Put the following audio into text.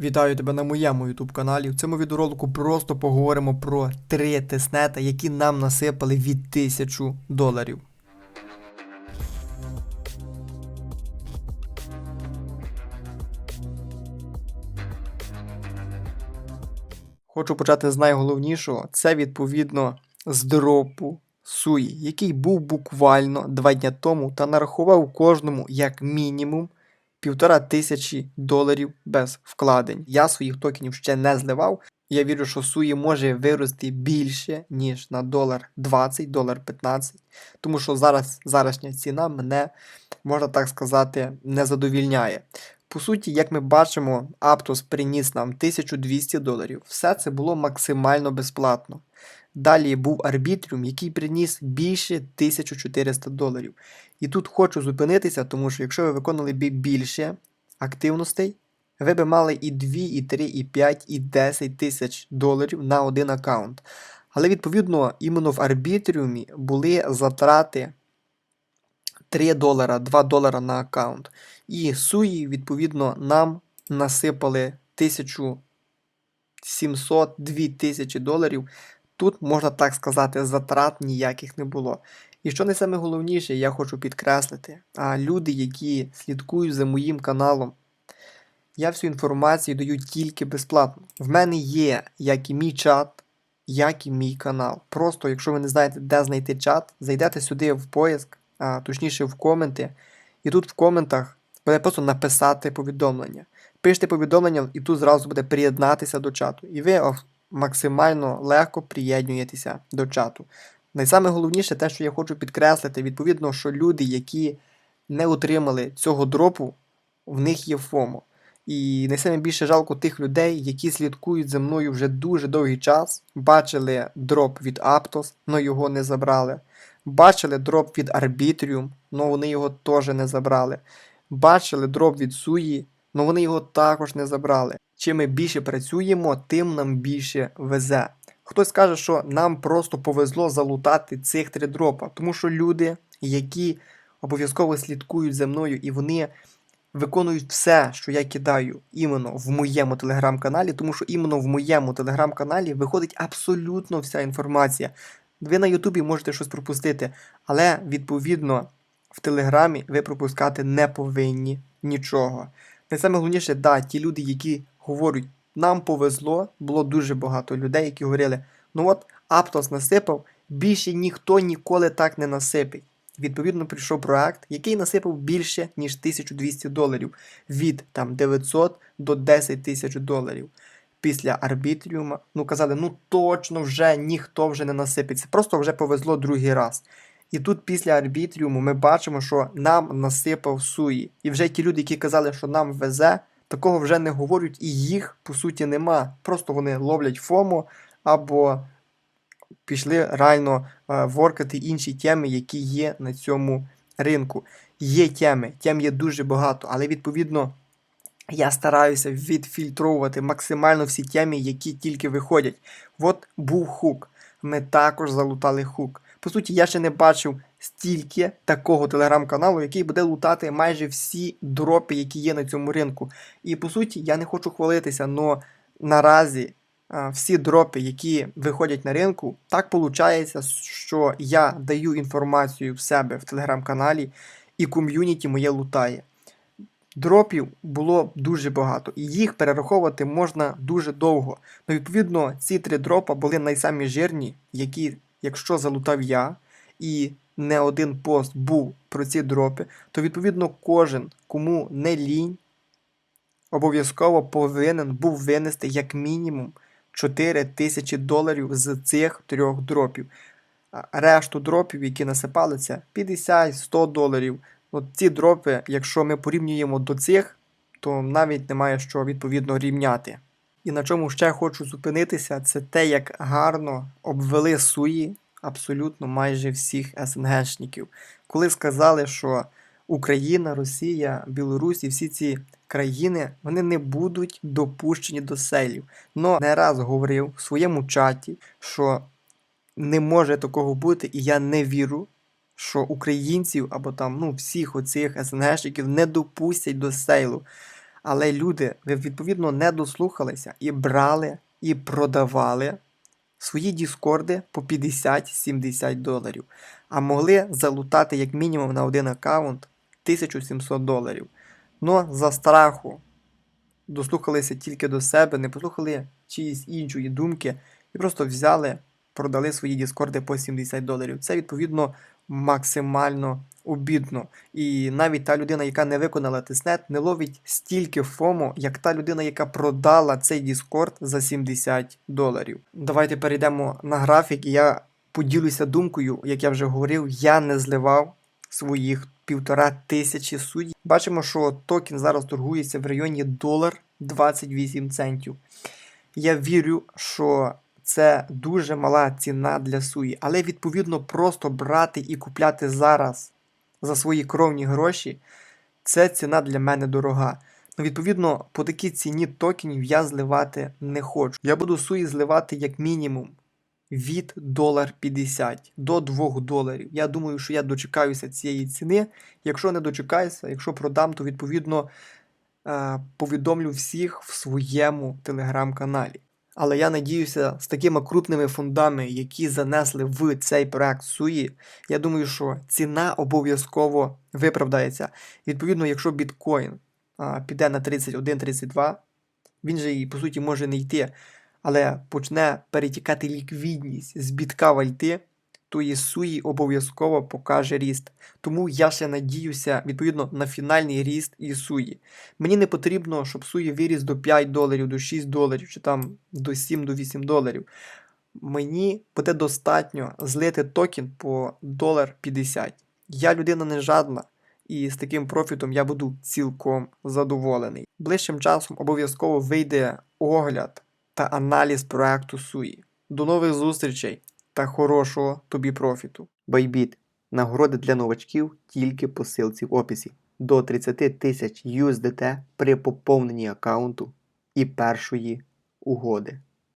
Вітаю тебе на моєму YouTube каналі. В цьому відеоролику просто поговоримо про три тиснета, які нам насипали від 1000 доларів. Хочу почати з найголовнішого. Це відповідно з дропу Суї, який був буквально два дня тому та нарахував кожному як мінімум півтора тисячі доларів без вкладень. Я своїх токенів ще не зливав. Я вірю, що Суї може вирости більше, ніж на долар 20, долар 15, тому що зараз зарашня ціна мене, можна так сказати, не задовільняє. По суті, як ми бачимо, Aptos приніс нам 1200 доларів. Все це було максимально безплатно. Далі був Arbitrium, який приніс більше 1400 доларів. І тут хочу зупинитися, тому що якщо ви виконали б більше активностей, ви б мали і 2, і 3, і 5, і 10 тисяч доларів на один аккаунт. Але відповідно іменно в Арбітріумі були затрати 3 долара, 2 долара на аккаунт. І суї, відповідно, нам насипали 1700 2000 доларів. Тут, можна так сказати, затрат ніяких не було. І що не саме головніше, я хочу підкреслити, а люди, які слідкують за моїм каналом, я всю інформацію даю тільки безплатно. В мене є як і мій чат, як і мій канал. Просто, якщо ви не знаєте, де знайти чат, зайдете сюди в поиск, а точніше в коменти, і тут в коментах буде просто написати повідомлення. Пишете повідомлення, і тут зразу буде приєднатися до чату. І ви максимально легко приєднуєтеся до чату. Найсаме головніше те, що я хочу підкреслити, відповідно, що люди, які не отримали цього дропу, в них є ФОМО. І найсаме більше жалко тих людей, які слідкують за мною вже дуже довгий час, бачили дроп від Aptos, але його не забрали. Бачили дроп від Arbitrium, але вони його теж не забрали. Бачили дроп від Суї, але вони його також не забрали. Чим ми більше працюємо, тим нам більше везе. Хтось каже, що нам просто повезло залутати цих три дропа, тому що люди, які обов'язково слідкують за мною, і вони виконують все, що я кидаю іменно в моєму телеграм-каналі, тому що іменно в моєму телеграм-каналі виходить абсолютно вся інформація. Ви на Ютубі можете щось пропустити, але відповідно в Телеграмі ви пропускати не повинні нічого. Найсайголовніше, да, ті люди, які говорять, нам повезло, було дуже багато людей, які говорили, ну от Аптос насипав, більше ніхто ніколи так не насипить. Відповідно, прийшов проект, який насипав більше, ніж 1200 доларів, від там 900 до 10 тисяч доларів. Після арбітріума, ну казали, ну точно вже ніхто вже не насипеться. Просто вже повезло другий раз. І тут після арбітріуму ми бачимо, що нам насипав суї. І вже ті люди, які казали, що нам везе, такого вже не говорять, і їх по суті нема. Просто вони ловлять ФОМО або пішли реально е, воркати інші теми, які є на цьому ринку. Є теми, тем є дуже багато, але відповідно. Я стараюся відфільтровувати максимально всі теми, які тільки виходять. От був хук. Ми також залутали хук. По суті, я ще не бачив стільки такого телеграм-каналу, який буде лутати майже всі дропи, які є на цьому ринку. І по суті, я не хочу хвалитися, але наразі а, всі дропи, які виходять на ринку, так виходить, що я даю інформацію в себе в телеграм-каналі, і ком'юніті моє лутає. Дропів було дуже багато, і їх перераховувати можна дуже довго. Ну, відповідно, ці три дропа були найсамі жирні, які, якщо залутав я, і не один пост був про ці дропи, то відповідно кожен, кому не лінь, обов'язково повинен був винести як мінімум 4 тисячі доларів з цих трьох дропів. Решту дропів, які насипали, це 50-100 доларів. От ці дропи, якщо ми порівнюємо до цих, то навіть немає що відповідно рівняти. І на чому ще хочу зупинитися, це те, як гарно обвели суї абсолютно майже всіх СНГшників. Коли сказали, що Україна, Росія, Білорусь і всі ці країни вони не будуть допущені до селів. Но не раз говорив в своєму чаті, що не може такого бути, і я не вірю що українців або там ну всіх оцих СНГшників не допустять до сейлу. Але люди, відповідно не дослухалися і брали, і продавали свої діскорди по 50-70 доларів, а могли залутати як мінімум на один аккаунт 1700 доларів. Но за страху дослухалися тільки до себе, не послухали чиїсь іншої думки і просто взяли, продали свої діскорди по 70 доларів. Це відповідно максимально обідно. І навіть та людина, яка не виконала тиснет, не ловить стільки фому, як та людина, яка продала цей Discord за 70 доларів. Давайте перейдемо на графік, і я поділюся думкою, як я вже говорив, я не зливав своїх півтора тисячі суддів. Бачимо, що токен зараз торгується в районі долар 28 центів. Я вірю, що це дуже мала ціна для суї, але відповідно просто брати і купляти зараз за свої кровні гроші, це ціна для мене дорога. Ну, відповідно, по такій ціні токенів я зливати не хочу. Я буду суї зливати як мінімум від долар 50 до 2 доларів. Я думаю, що я дочекаюся цієї ціни. Якщо не дочекаюся, якщо продам, то відповідно е, повідомлю всіх в своєму телеграм-каналі. Але я надіюся, з такими крупними фондами, які занесли в цей проект Суї, я думаю, що ціна обов'язково виправдається. Відповідно, якщо біткоін а, піде на 31-32, він же і по суті може не йти, але почне перетікати ліквідність з бітка в альти, то і суї обов'язково покаже ріст. Тому я ще надіюся відповідно на фінальний ріст і суї. Мені не потрібно, щоб суї виріс до 5 доларів, до 6 доларів, чи там до 7 до 8 доларів. Мені буде достатньо злити токен по долар 50. Я людина не жадна, і з таким профітом я буду цілком задоволений. Ближчим часом обов'язково вийде огляд та аналіз проекту Суї. До нових зустрічей та хорошого тобі профіту. Байбіт. Нагороди для новачків тільки по силці в описі. До 30 тисяч USDT при поповненні аккаунту і першої угоди.